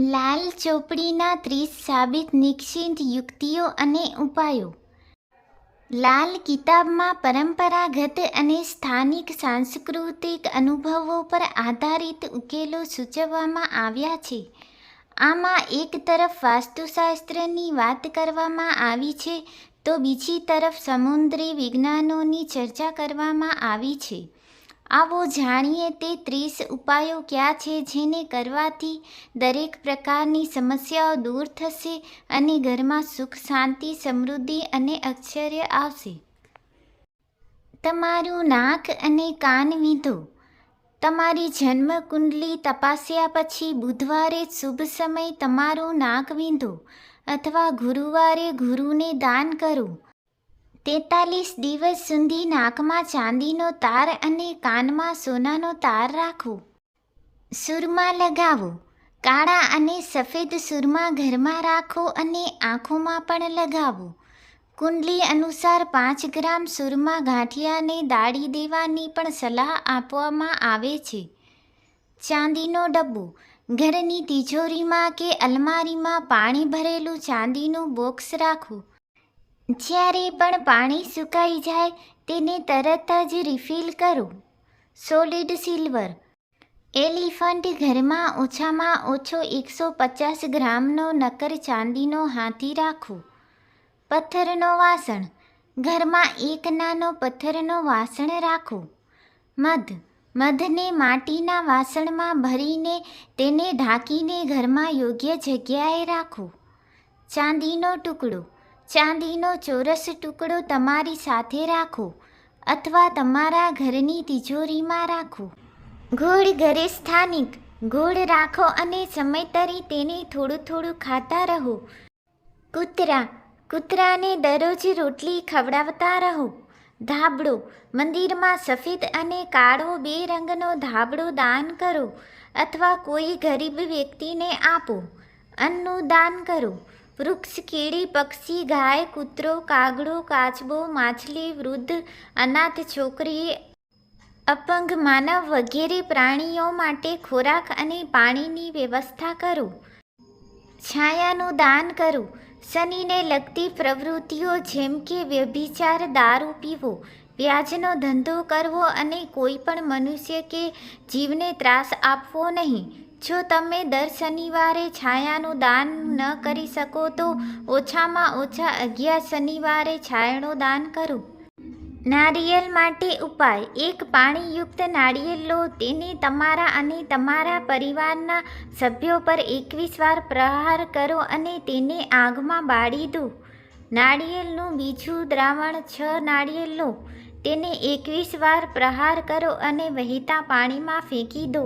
લાલ ચોપડીના ત્રીસ સાબિત નિશ્ચિત યુક્તિઓ અને ઉપાયો. લાલ કિતાબમાં પરંપરાગત અને સ્થાનિક સાંસ્કૃતિક અનુભવો પર આધારિત ઉકેલો સૂચવવામાં આવ્યા છે. આમાં એક તરફ વાસ્તુશાસ્ત્રની વાત કરવામાં આવી છે, તો બીજી તરફ સમુદ્રી વિજ્ઞાનોની ચર્ચા કરવામાં આવી છે. આવો જાણીએ તે ત્રીસ ઉપાયો કયા છે જેને કરવાથી દરેક પ્રકારની સમસ્યાઓ દૂર થશે અને ઘરમાં સુખ, શાંતિ, સમૃદ્ધિ અને અક્ષર્ય આવશે. તમારું નાક અને કાન વિંધો. તમારી જન્મ કુંડલી તપાસ્યા પછી બુધવારે શુભ સમય તમારું નાક વિંધો અથવા ગુરુવારે ગુરુને દાન કરો. તેતાલીસ દિવસ સુધી નાકમાં ચાંદીનો તાર અને કાનમાં સોનાનો તાર રાખો સૂરમાં લગાવો. કાળા અને સફેદ સુરમા ઘરમાં રાખો અને આંખોમાં પણ લગાવો. કુંડલી અનુસાર પાંચ ગ્રામ સુરમા ગાંઠિયાને દાળી દેવાની પણ સલાહ આપવામાં આવે છે. ચાંદીનો ડબ્બો. ઘરની તિજોરીમાં કે અલમારીમાં પાણી ભરેલું ચાંદીનું બોક્સ રાખો જ્યારે પણ પાણી સુકાઈ જાય, તેને તરત જ રિફિલ કરો. સોલિડ સિલ્વર એલિફન્ટ ઘરમાં ઓછામાં ઓછો એકસો પચાસ ગ્રામનો નકર ચાંદીનો હાથી રાખો. પથ્થરનો વાસણ. ઘરમાં એક નાનો પથ્થરનો વાસણ રાખો. મધ. મધને માટીના વાસણમાં ભરીને તેને ઢાંકીને ઘરમાં યોગ્ય જગ્યાએ રાખો. ચાંદીનો ટુકડો. ચાંદીનો ચોરસ ટુકડો તમારી સાથે રાખો અથવા તમારા ઘરની તિજોરીમાં રાખો. ગોળ ઘરે સ્થાનિક, ગોળ રાખો અને સમયતરી તેને થોડું થોડું ખાતા રહો. કૂતરા, કૂતરાને દરરોજ રોટલી ખવડાવતા રહો. ધાબળો, મંદિરમાં સફેદ અને કાળો બે રંગનો ધાબળો દાન કરો અથવા કોઈ ગરીબ વ્યક્તિને આપો. અન્નનું દાન કરો. વૃક્ષ, કીડી, પક્ષી, ગાય, કૂતરો, કાગડો, કાચબો, માછલી, વૃદ્ધ, અનાથ છોકરી અપંગ માનવ વગેરે પ્રાણીઓ માટે ખોરાક અને પાણીની વ્યવસ્થા કરો. છાયાનું દાન કરો. શનિને લગતી પ્રવૃત્તિઓ જેમ કે વ્યભિચાર, દારૂ પીવો, વ્યાજનો ધંધો કરવો અને કોઈ પણ મનુષ્ય કે જીવને ત્રાસ આપવો નહીં. જો તમે દર શનિવારે છાયાનું દાન ન કરી શકો તો ઓછામાં ઓછા અગિયાર શનિવારે છાયાનું દાન કરો. નારિયેલ માટે ઉપાય. એક પાણીયુક્ત નારિયેલ લો. તેને તમારા અને તમારા પરિવારના સભ્યો પર એકવીસ વાર પ્રહાર કરો અને તેને આગમાં બાળી દો. નાળિયેરનું બીજું દ્રાવણ છ નાળિયેર લો. તેને એકવીસ વાર પ્રહાર કરો અને વહેતા પાણીમાં ફેંકી દો.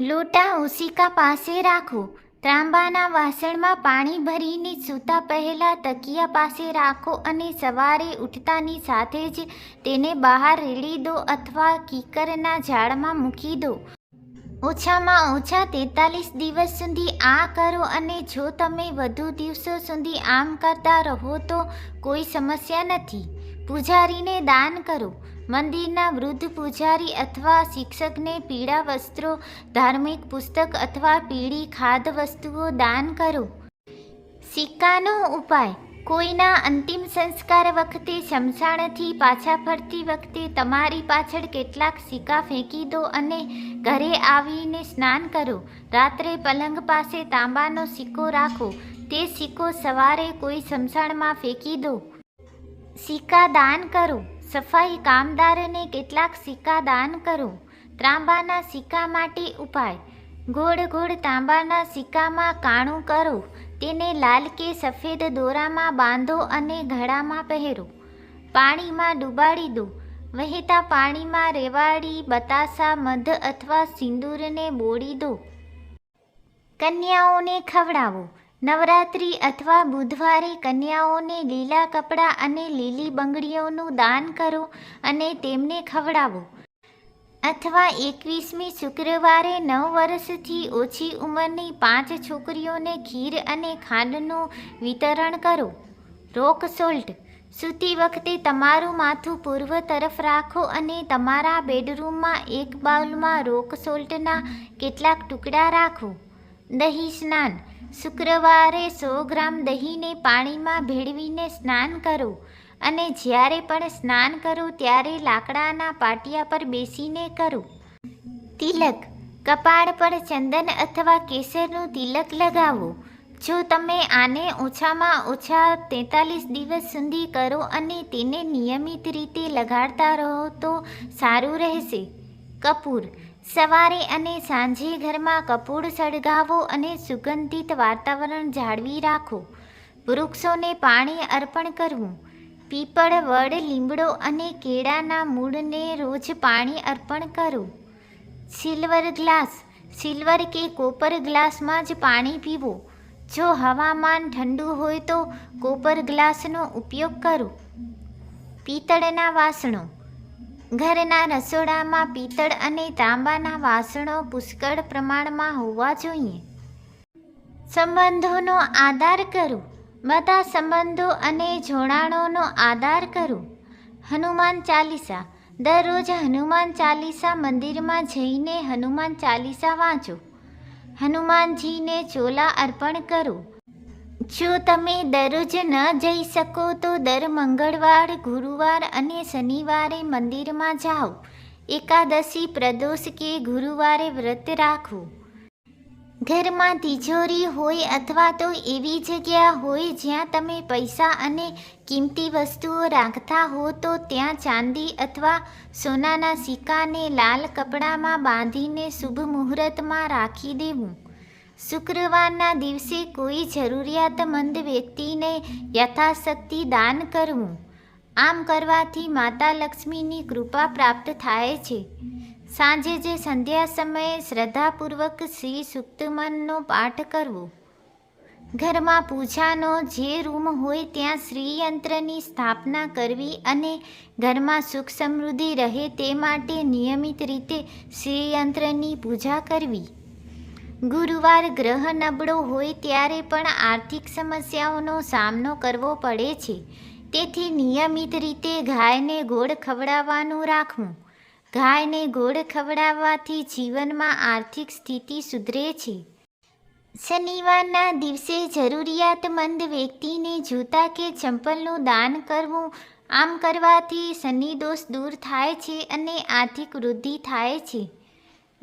લોટા ઓશિકા પાસે રાખો. ત્રાંબાના વાસણમાં પાણી ભરીને સૂતા પહેલાં તકિયા પાસે રાખો અને સવારે ઉઠતાની સાથે જ તેને બહાર રેડી દો અથવા કીકરના ઝાડમાં મૂકી દો. ઓછામાં ઓછા તેતાલીસ દિવસ સુધી આ કરો અને જો તમે વધુ દિવસો સુધી આમ કરતા રહો તો કોઈ સમસ્યા નથી. પૂજારીને દાન કરો. મંદિરના વૃદ્ધ પૂજારી અથવા શિક્ષકને પીળા વસ્ત્રો, ધાર્મિક પુસ્તક અથવા પીળી ખાદ્ય વસ્તુઓ દાન કરો. સિક્કાનો ઉપાય. કોઈના અંતિમ સંસ્કાર વખતે શમશાણથી પાછા ફરતી વખતે તમારી પાછળ કેટલાક સિક્કા ફેંકી દો અને ઘરે આવીને સ્નાન કરો. રાત્રે પલંગ પાસે તાંબાનો સિક્કો રાખો. તે સિક્કો સવારે કોઈ શમશાણમાં ફેંકી દો. સિક્કા દાન કરો. સફાઈ કામદારને કેટલાક સિક્કા દાન કરો. ત્રાંબાના સિક્કા માટે ઉપાય. ગોળ ગોળ તાંબાના સિક્કામાં કાણું કરો. તેને લાલ કે સફેદ દોરામાં બાંધો અને ઘડામાં પહેરો. પાણીમાં ડૂબાડી દો. વહેતા પાણીમાં રેવાડી બતાસા મધ અથવા સિંદૂરને બોળી દો. કન્યાઓને ખવડાવો. નવરાત્રિ અથવા બુધવારે કન્યાઓને લીલા કપડાં અને લીલી બંગડીઓનું દાન કરો અને તેમને ખવડાવો. અથવા એકવીસમી શુક્રવારે નવ વર્ષથી ઓછી ઉંમરની પાંચ છોકરીઓને ખીર અને ખાંડનું વિતરણ કરો. Rock salt. સૂતી વખતે તમારું માથું પૂર્વ તરફ રાખો અને તમારા બેડરૂમમાં એક બાઉલમાં રોક સોલ્ટના કેટલાક ટુકડા રાખો. દહીં સ્નાન. શુક્રવારે સો ગ્રામ દહીંને પાણીમાં ભેળવીને સ્નાન કરો અને જ્યારે પણ સ્નાન કરો ત્યારે લાકડાના પાટિયા પર બેસીને કરો. તિલક, કપાળ પર ચંદન અથવા કેસરનું તિલક લગાવો. જો તમે આને ઓછામાં ઓછા તેતાલીસ દિવસ સુધી કરો અને તેને નિયમિત રીતે લગાડતા રહો તો સારું રહેશે. કપૂર સવારે અને સાંજે ઘરમાં કપૂર સળગાવો અને સુગંધિત વાતાવરણ જાળવી રાખો. વૃક્ષોને પાણી અર્પણ કરવું. પીપળ, વડ, લીમડો અને કેળાના મૂળને રોજ પાણી અર્પણ કરો. સિલ્વર ગ્લાસ, સિલ્વર કે કોપર ગ્લાસમાં જ પાણી પીવો. જો હવામાન ઠંડુ હોય તો કોપર ગ્લાસનો ઉપયોગ કરો. પિત્તળના વાસણો ઘરના રસોડામાં પિત્તળ અને તાંબાના વાસણો પુષ્કળ પ્રમાણમાં હોવા જોઈએ. સંબંધોનો આધાર કરો. બધા સંબંધો અને જોડાણોનો આધાર કરો. હનુમાન ચાલીસા. દરરોજ હનુમાન ચાલીસા મંદિરમાં જઈને હનુમાન ચાલીસા વાંચો. હનુમાનજીને ચોલા અર્પણ કરો. જો તમે દરરોજ ન જઈ શકો તો દર મંગળવાર, ગુરુવાર અને શનિવારે મંદિરમાં જાઓ. એકાદશી, પ્રદોષ કે ગુરુવારે વ્રત રાખો. ઘરમાં તિજોરી હોય અથવા તો એવી જગ્યા હોય જ્યાં તમે પૈસા અને કિંમતી વસ્તુઓ રાખતા હો તો ત્યાં ચાંદી અથવા સોનાના સિક્કાને લાલ કપડામાં બાંધીને શુભ મુહૂર્તમાં રાખી દેવું. શુક્રવારના દિવસે કોઈ જરૂરિયાતમંદ વ્યક્તિને યથાશક્તિ દાન કરવું. આમ કરવાથી માતા લક્ષ્મીની કૃપા પ્રાપ્ત થાય છે. સાંજે જે સંધ્યા સમયે શ્રદ્ધાપૂર્વક શ્રી સુક્તમનનો પાઠ કરવો. ઘરમાં પૂજાનો જે રૂમ હોય ત્યાં શ્રીયંત્રની સ્થાપના કરવી અને ઘરમાં સુખ સમૃદ્ધિ રહે તે માટે નિયમિત રીતે શ્રીયંત્રની પૂજા કરવી. ગુરુવાર ગ્રહ નબળો હોય ત્યારે પણ આર્થિક સમસ્યાઓનો સામનો કરવો પડે છે. તેથી નિયમિત રીતે ગાયને ગોળ ખવડાવવાનું રાખવું. ગાયને ગોળ ખવડાવવાથી જીવનમાં આર્થિક સ્થિતિ સુધરે છે. શનિવારના દિવસે જરૂરિયાતમંદ વ્યક્તિને જૂતા કે ચંપલનું દાન કરવું આમ કરવાથી શનિ દોષ દૂર થાય છે અને આર્થિક વૃદ્ધિ થાય છે.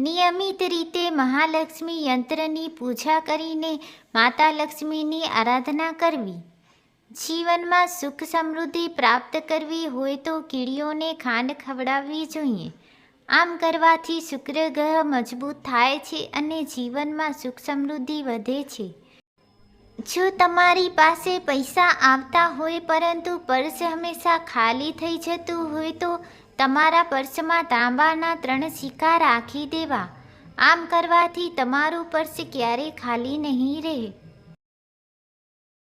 નિયમિત રીતે મહાલક્ષ્મી યંત્રની પૂજા કરીને માતા લક્ષ્મીની આરાધના કરવી. જીવનમાં સુખ સમૃદ્ધિ પ્રાપ્ત કરવી હોય તો કીડીઓને ખાંડ ખવડાવવી જોઈએ. આમ કરવાથી શુક્ર ગ્રહ મજબૂત થાય છે અને જીવનમાં સુખ સમૃદ્ધિ વધે છે. જો તમારી પાસે પૈસા આવતા હોય પરંતુ પર્સ હંમેશા ખાલી થઈ જતું હોય તો તમારા પર્સમાં તાંબાના ત્રણ સિક્કા રાખી દેવા. આમ કરવાથી તમારું પર્સ ક્યારેય ખાલી નહીં રહે.